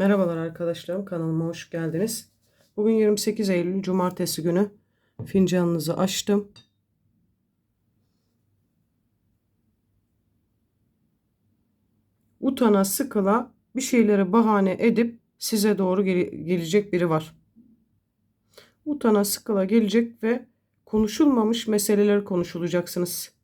Merhabalar arkadaşlarım kanalıma hoş geldiniz. Bugün 28 Eylül Cumartesi günü fincanınızı açtım. Utana sıkıla bir şeyleri bahane edip size doğru gele- gelecek biri var. Utana sıkıla gelecek ve konuşulmamış meseleleri konuşulacaksınız.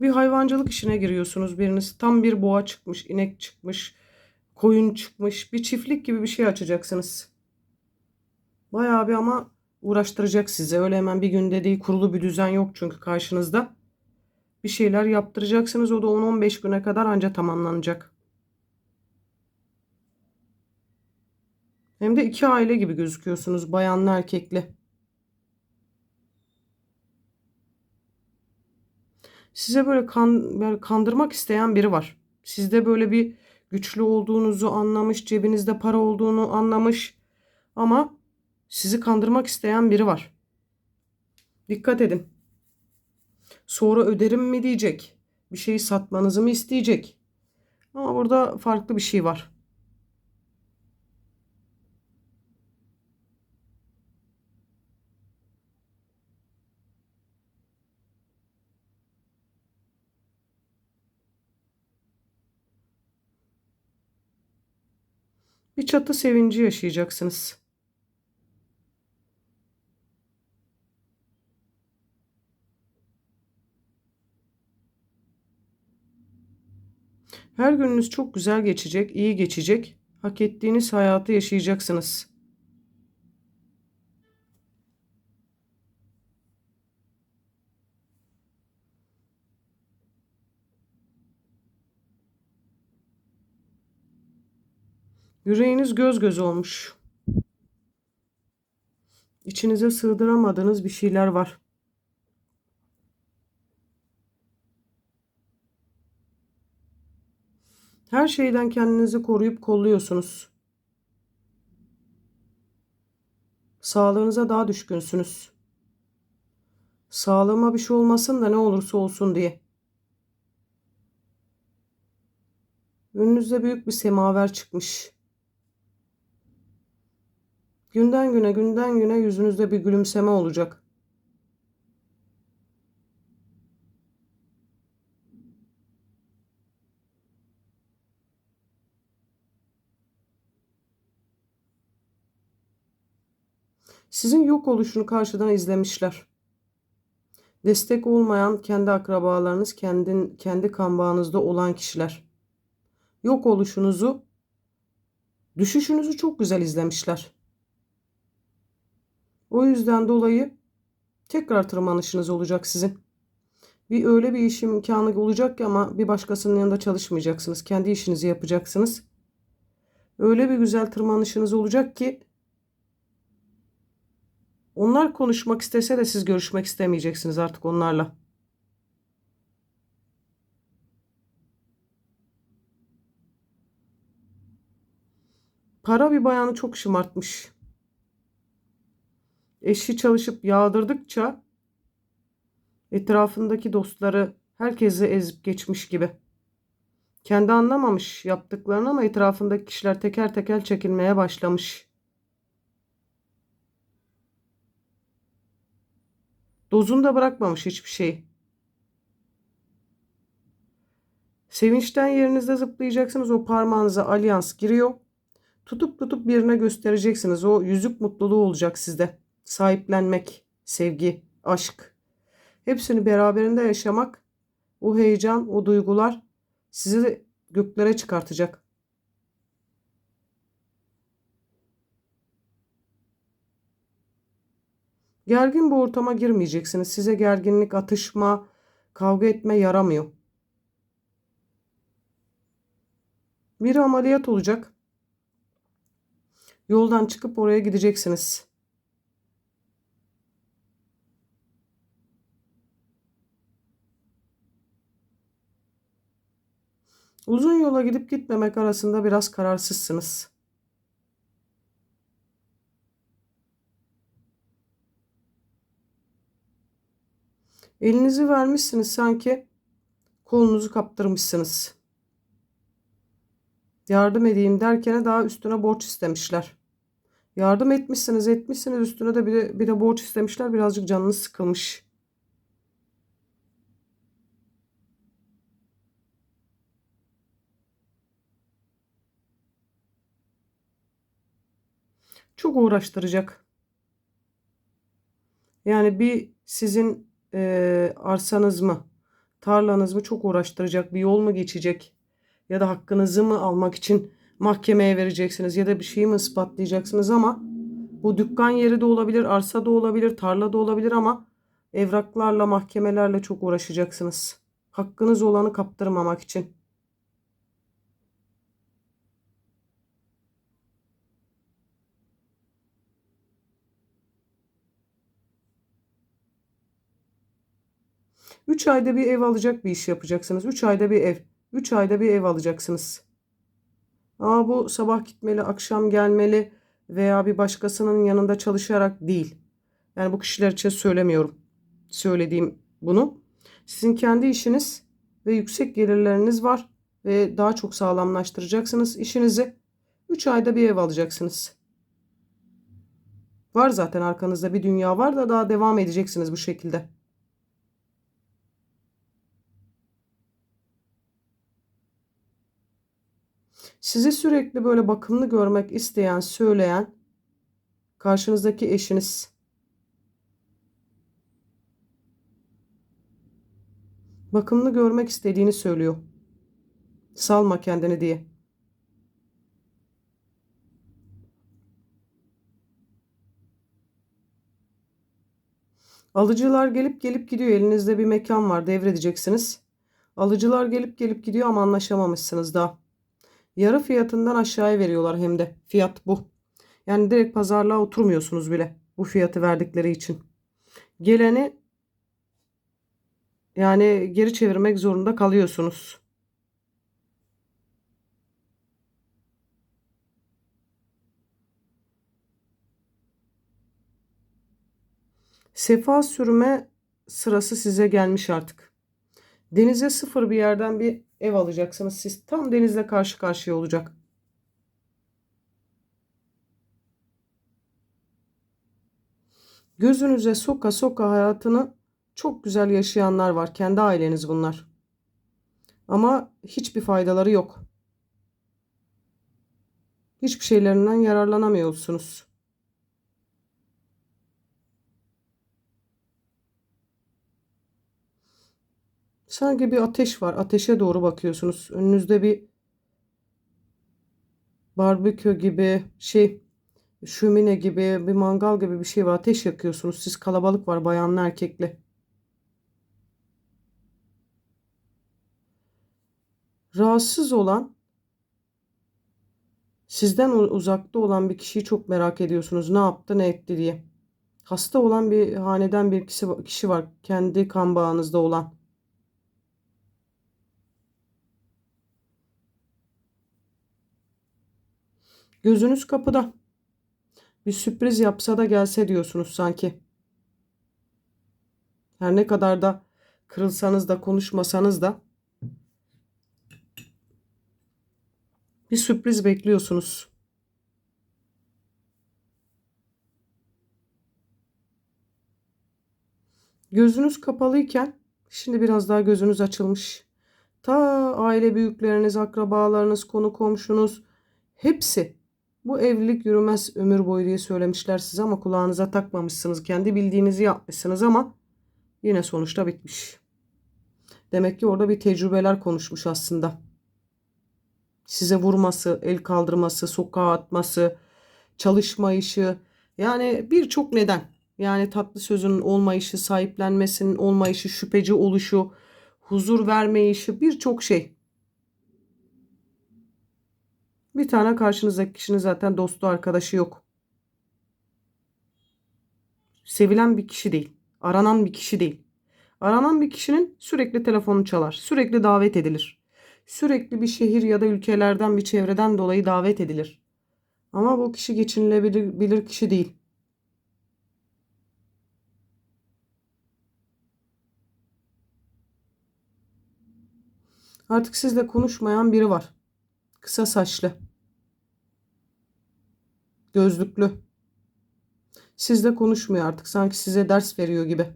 Bir hayvancılık işine giriyorsunuz biriniz. Tam bir boğa çıkmış, inek çıkmış, koyun çıkmış. Bir çiftlik gibi bir şey açacaksınız. Bayağı bir ama uğraştıracak sizi. Öyle hemen bir günde değil kurulu bir düzen yok çünkü karşınızda. Bir şeyler yaptıracaksınız. O da 10-15 güne kadar anca tamamlanacak. Hem de iki aile gibi gözüküyorsunuz. Bayanlı erkekli. Size böyle, kan, böyle kandırmak isteyen biri var. Sizde böyle bir güçlü olduğunuzu anlamış, cebinizde para olduğunu anlamış ama sizi kandırmak isteyen biri var. Dikkat edin. Sonra öderim mi diyecek? Bir şeyi satmanızı mı isteyecek? Ama burada farklı bir şey var. Çatı sevinci yaşayacaksınız. Her gününüz çok güzel geçecek, iyi geçecek. Hak ettiğiniz hayatı yaşayacaksınız. Yüreğiniz göz göz olmuş. İçinize sığdıramadığınız bir şeyler var. Her şeyden kendinizi koruyup kolluyorsunuz. Sağlığınıza daha düşkünsünüz. Sağlığıma bir şey olmasın da ne olursa olsun diye. Önünüzde büyük bir semaver çıkmış. Günden güne, günden güne yüzünüzde bir gülümseme olacak. Sizin yok oluşunu karşıdan izlemişler. Destek olmayan kendi akrabalarınız, kendin, kendi kan bağınızda olan kişiler. Yok oluşunuzu, düşüşünüzü çok güzel izlemişler. O yüzden dolayı tekrar tırmanışınız olacak sizin. Bir öyle bir iş imkanı olacak ki ama bir başkasının yanında çalışmayacaksınız. Kendi işinizi yapacaksınız. Öyle bir güzel tırmanışınız olacak ki onlar konuşmak istese de siz görüşmek istemeyeceksiniz artık onlarla. Para bir bayanı çok şımartmış. Eşi çalışıp yağdırdıkça etrafındaki dostları herkesi ezip geçmiş gibi. Kendi anlamamış yaptıklarını ama etrafındaki kişiler teker teker çekilmeye başlamış. Dozunda bırakmamış hiçbir şey. Sevinçten yerinizde zıplayacaksınız. O parmağınıza alyans giriyor. Tutup tutup birine göstereceksiniz. O yüzük mutluluğu olacak sizde. Sahiplenmek, sevgi, aşk. Hepsini beraberinde yaşamak, o heyecan, o duygular sizi göklere çıkartacak. Gergin bir ortama girmeyeceksiniz. Size gerginlik, atışma, kavga etme yaramıyor. Bir ameliyat olacak. Yoldan çıkıp oraya gideceksiniz. Uzun yola gidip gitmemek arasında biraz kararsızsınız. Elinizi vermişsiniz sanki kolunuzu kaptırmışsınız. Yardım edeyim derken daha üstüne borç istemişler. Yardım etmişsiniz etmişsiniz üstüne de bir de, bir de borç istemişler. Birazcık canınız sıkılmış. Çok uğraştıracak. Yani bir sizin e, arsanız mı, tarlanız mı çok uğraştıracak, bir yol mu geçecek ya da hakkınızı mı almak için mahkemeye vereceksiniz ya da bir şeyi mi ispatlayacaksınız ama bu dükkan yeri de olabilir, arsa da olabilir, tarla da olabilir ama evraklarla, mahkemelerle çok uğraşacaksınız. Hakkınız olanı kaptırmamak için. Üç ayda bir ev alacak bir iş yapacaksınız. Üç ayda bir ev. Üç ayda bir ev alacaksınız. Ama bu sabah gitmeli, akşam gelmeli veya bir başkasının yanında çalışarak değil. Yani bu kişiler için söylemiyorum. Söylediğim bunu. Sizin kendi işiniz ve yüksek gelirleriniz var ve daha çok sağlamlaştıracaksınız işinizi. 3 ayda bir ev alacaksınız. Var zaten arkanızda bir dünya var da daha devam edeceksiniz bu şekilde. Sizi sürekli böyle bakımlı görmek isteyen, söyleyen karşınızdaki eşiniz. Bakımlı görmek istediğini söylüyor. Salma kendini diye. Alıcılar gelip gelip gidiyor. Elinizde bir mekan var, devredeceksiniz. Alıcılar gelip gelip gidiyor ama anlaşamamışsınız daha. Yarı fiyatından aşağıya veriyorlar hem de. Fiyat bu. Yani direkt pazarlığa oturmuyorsunuz bile bu fiyatı verdikleri için. Geleni yani geri çevirmek zorunda kalıyorsunuz. Sefa sürme sırası size gelmiş artık. Denize sıfır bir yerden bir ev alacaksınız. Siz tam denizle karşı karşıya olacak. Gözünüze soka soka hayatını çok güzel yaşayanlar var. Kendi aileniz bunlar. Ama hiçbir faydaları yok. Hiçbir şeylerinden yararlanamıyorsunuz. Sanki bir ateş var. Ateşe doğru bakıyorsunuz. Önünüzde bir barbekü gibi şey şömine gibi bir mangal gibi bir şey var. Ateş yakıyorsunuz. Siz kalabalık var bayanlı erkekli. Rahatsız olan sizden uzakta olan bir kişiyi çok merak ediyorsunuz. Ne yaptı ne etti diye. Hasta olan bir haneden bir kişi, kişi var. Kendi kan bağınızda olan. Gözünüz kapıda. Bir sürpriz yapsa da gelse diyorsunuz sanki. Her ne kadar da kırılsanız da konuşmasanız da bir sürpriz bekliyorsunuz. Gözünüz kapalıyken şimdi biraz daha gözünüz açılmış. Ta aile büyükleriniz, akrabalarınız, konu komşunuz hepsi bu evlilik yürümez ömür boyu diye söylemişler size ama kulağınıza takmamışsınız. Kendi bildiğinizi yapmışsınız ama yine sonuçta bitmiş. Demek ki orada bir tecrübeler konuşmuş aslında. Size vurması, el kaldırması, sokağa atması, çalışma işi yani birçok neden. Yani tatlı sözün olmayışı, sahiplenmesinin olmayışı, şüpheci oluşu, huzur vermeyişi birçok şey. Bir tane karşınızdaki kişinin zaten dostu arkadaşı yok. Sevilen bir kişi değil. Aranan bir kişi değil. Aranan bir kişinin sürekli telefonu çalar. Sürekli davet edilir. Sürekli bir şehir ya da ülkelerden bir çevreden dolayı davet edilir. Ama bu kişi geçinilebilir bilir kişi değil. Artık sizle konuşmayan biri var. Kısa saçlı. Gözlüklü. Sizle konuşmuyor artık. Sanki size ders veriyor gibi.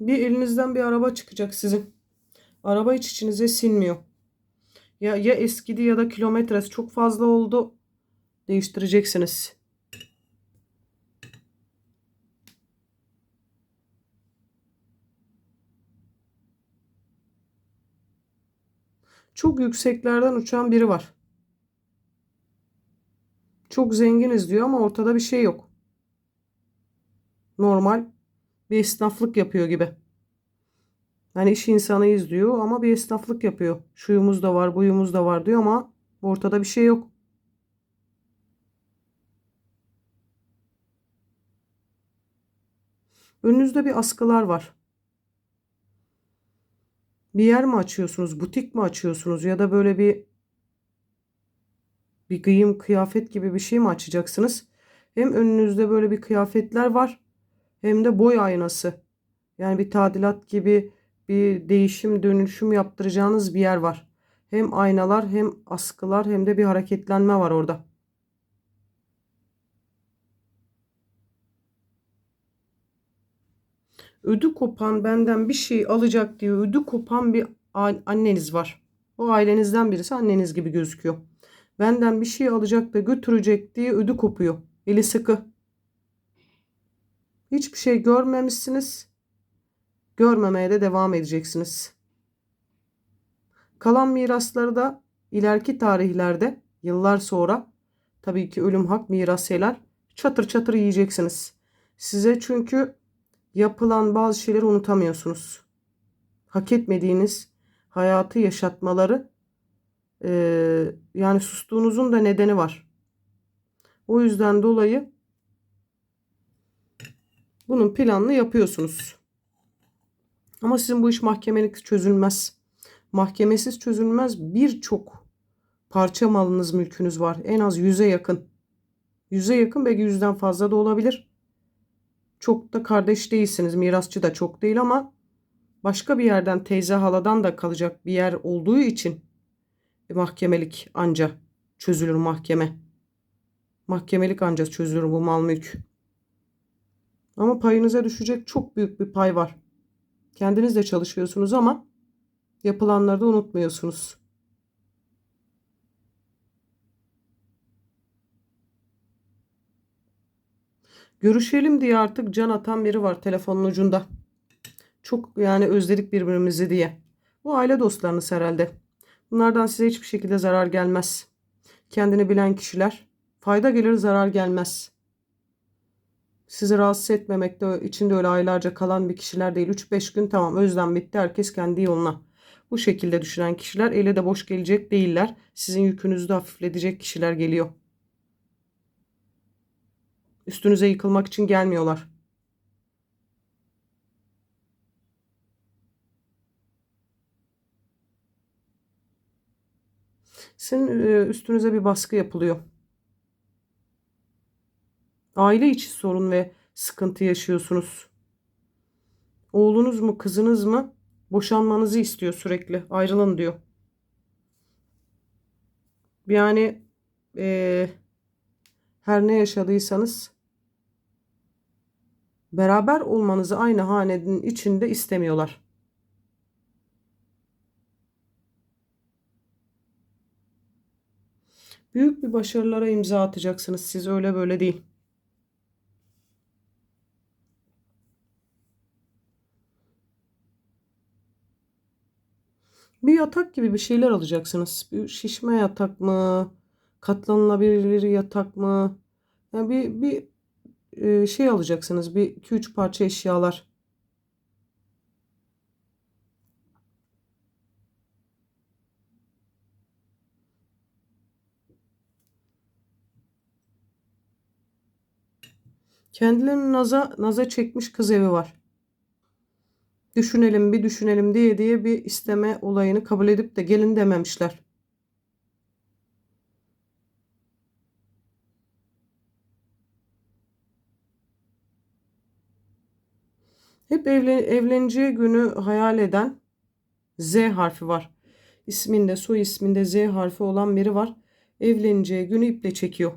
Bir elinizden bir araba çıkacak sizin. Araba hiç içinize sinmiyor. Ya, ya eskidi ya da kilometresi çok fazla oldu. Değiştireceksiniz. Çok yükseklerden uçan biri var. Çok zenginiz diyor ama ortada bir şey yok. Normal bir esnaflık yapıyor gibi. Yani iş insanıyız diyor ama bir esnaflık yapıyor. Şuyumuz da var, buyumuz da var diyor ama ortada bir şey yok. Önünüzde bir askılar var. Bir yer mi açıyorsunuz, butik mi açıyorsunuz ya da böyle bir bir giyim kıyafet gibi bir şey mi açacaksınız? Hem önünüzde böyle bir kıyafetler var hem de boy aynası. Yani bir tadilat gibi bir değişim dönüşüm yaptıracağınız bir yer var. Hem aynalar hem askılar hem de bir hareketlenme var orada. Ödü kopan benden bir şey alacak diye ödü kopan bir anneniz var. O ailenizden birisi anneniz gibi gözüküyor. Benden bir şey alacak da götürecek diye ödü kopuyor. Eli sıkı. Hiçbir şey görmemişsiniz. Görmemeye de devam edeceksiniz. Kalan mirasları da ileriki tarihlerde yıllar sonra tabii ki ölüm hak miras helal çatır çatır yiyeceksiniz. Size çünkü yapılan bazı şeyleri unutamıyorsunuz. Hak etmediğiniz hayatı yaşatmaları e, yani sustuğunuzun da nedeni var. O yüzden dolayı bunun planını yapıyorsunuz. Ama sizin bu iş mahkemelik çözülmez. Mahkemesiz çözülmez birçok parça malınız, mülkünüz var. En az yüze yakın. Yüze yakın belki yüzden fazla da olabilir. Çok da kardeş değilsiniz. Mirasçı da çok değil ama başka bir yerden teyze haladan da kalacak bir yer olduğu için mahkemelik anca çözülür mahkeme. Mahkemelik anca çözülür bu mal mülk. Ama payınıza düşecek çok büyük bir pay var. Kendiniz de çalışıyorsunuz ama yapılanları da unutmuyorsunuz. Görüşelim diye artık can atan biri var telefonun ucunda. Çok yani özledik birbirimizi diye. Bu aile dostlarınız herhalde. Bunlardan size hiçbir şekilde zarar gelmez. Kendini bilen kişiler. Fayda gelir zarar gelmez. Sizi rahatsız etmemekte içinde öyle aylarca kalan bir kişiler değil. 3-5 gün tamam özlem bitti herkes kendi yoluna. Bu şekilde düşünen kişiler ele de boş gelecek değiller. Sizin yükünüzü de hafifletecek kişiler geliyor. Üstünüze yıkılmak için gelmiyorlar. Sizin üstünüze bir baskı yapılıyor. Aile içi sorun ve sıkıntı yaşıyorsunuz. Oğlunuz mu kızınız mı boşanmanızı istiyor sürekli. Ayrılın diyor. Yani e, her ne yaşadıysanız beraber olmanızı aynı hanenin içinde istemiyorlar. Büyük bir başarılara imza atacaksınız siz öyle böyle değil. Bir yatak gibi bir şeyler alacaksınız. Bir şişme yatak mı? Katlanılabilir yatak mı? Yani bir, bir e, şey alacaksınız. Bir iki üç parça eşyalar. Kendilerinin naza, naza çekmiş kız evi var düşünelim bir düşünelim diye diye bir isteme olayını kabul edip de gelin dememişler. Hep evlen evleneceği günü hayal eden Z harfi var. İsminde, soy isminde Z harfi olan biri var. Evleneceği günü iple çekiyor.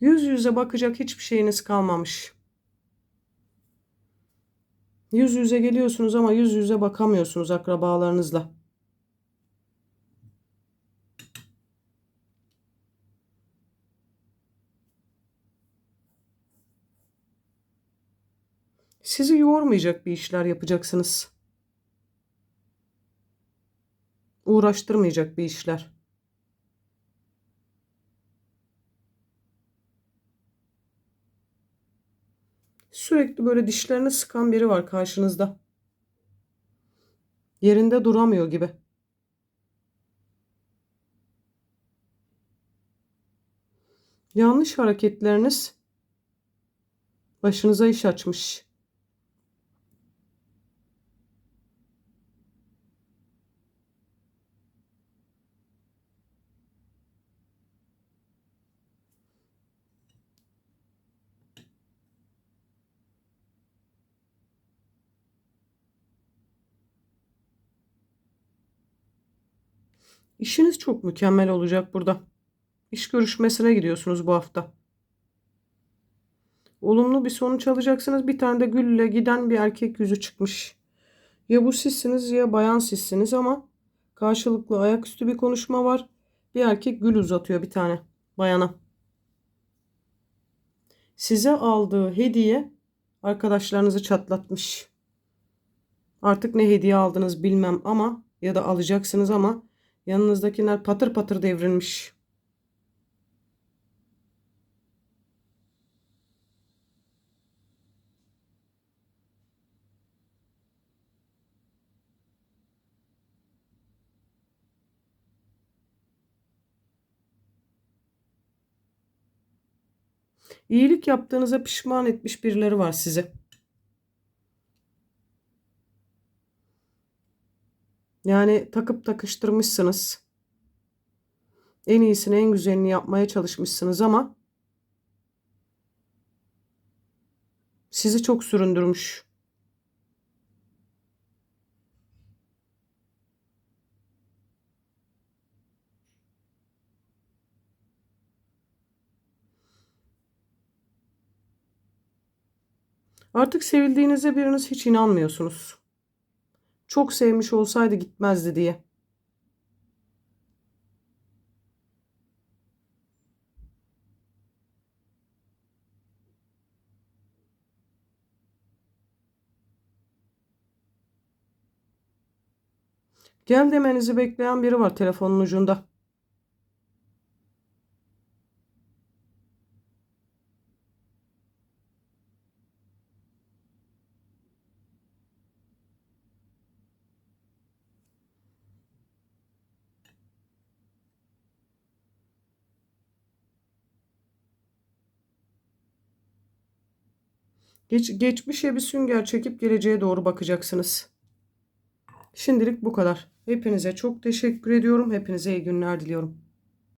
Yüz yüze bakacak hiçbir şeyiniz kalmamış. Yüz yüze geliyorsunuz ama yüz yüze bakamıyorsunuz akrabalarınızla. Sizi yormayacak bir işler yapacaksınız. Uğraştırmayacak bir işler. Sürekli böyle dişlerini sıkan biri var karşınızda. Yerinde duramıyor gibi. Yanlış hareketleriniz başınıza iş açmış. İşiniz çok mükemmel olacak burada. İş görüşmesine gidiyorsunuz bu hafta. Olumlu bir sonuç alacaksınız. Bir tane de gülle giden bir erkek yüzü çıkmış. Ya bu sizsiniz ya bayan sizsiniz ama karşılıklı ayaküstü bir konuşma var. Bir erkek gül uzatıyor bir tane bayana. Size aldığı hediye arkadaşlarınızı çatlatmış. Artık ne hediye aldınız bilmem ama ya da alacaksınız ama yanınızdakiler patır patır devrilmiş. İyilik yaptığınıza pişman etmiş birileri var size. Yani takıp takıştırmışsınız. En iyisini, en güzelini yapmaya çalışmışsınız ama sizi çok süründürmüş. Artık sevildiğinize biriniz hiç inanmıyorsunuz. Çok sevmiş olsaydı gitmezdi diye. Gel demenizi bekleyen biri var telefonun ucunda. Geç, geçmişe bir sünger çekip geleceğe doğru bakacaksınız. Şimdilik bu kadar. Hepinize çok teşekkür ediyorum. Hepinize iyi günler diliyorum.